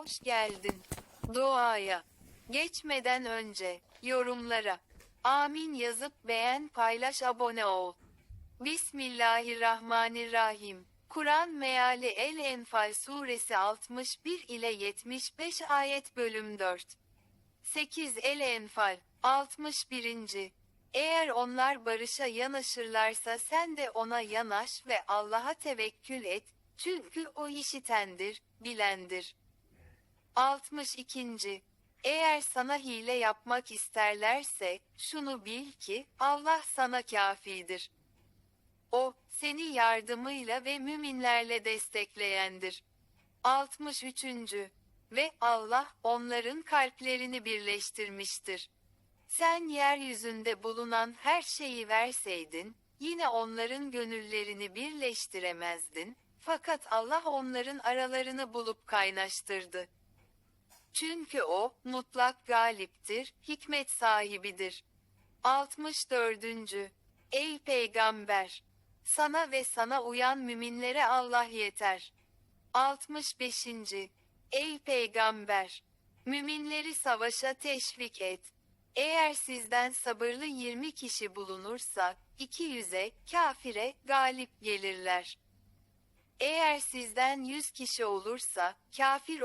hoş geldin. Duaya. Geçmeden önce, yorumlara. Amin yazıp beğen paylaş abone ol. Bismillahirrahmanirrahim. Kur'an meali El-Enfal suresi 61 ile 75 ayet bölüm 4. 8 El-Enfal 61. Eğer onlar barışa yanaşırlarsa sen de ona yanaş ve Allah'a tevekkül et, çünkü o işitendir, bilendir. 62. Eğer sana hile yapmak isterlerse, şunu bil ki, Allah sana kafidir. O, seni yardımıyla ve müminlerle destekleyendir. 63. Ve Allah, onların kalplerini birleştirmiştir. Sen yeryüzünde bulunan her şeyi verseydin, yine onların gönüllerini birleştiremezdin, fakat Allah onların aralarını bulup kaynaştırdı. Çünkü o, mutlak galiptir, hikmet sahibidir. 64. Ey Peygamber! Sana ve sana uyan müminlere Allah yeter. 65. Ey Peygamber! Müminleri savaşa teşvik et. Eğer sizden sabırlı 20 kişi bulunursa, 200'e, kafire, galip gelirler. Eğer sizden 100 kişi olursa, kafir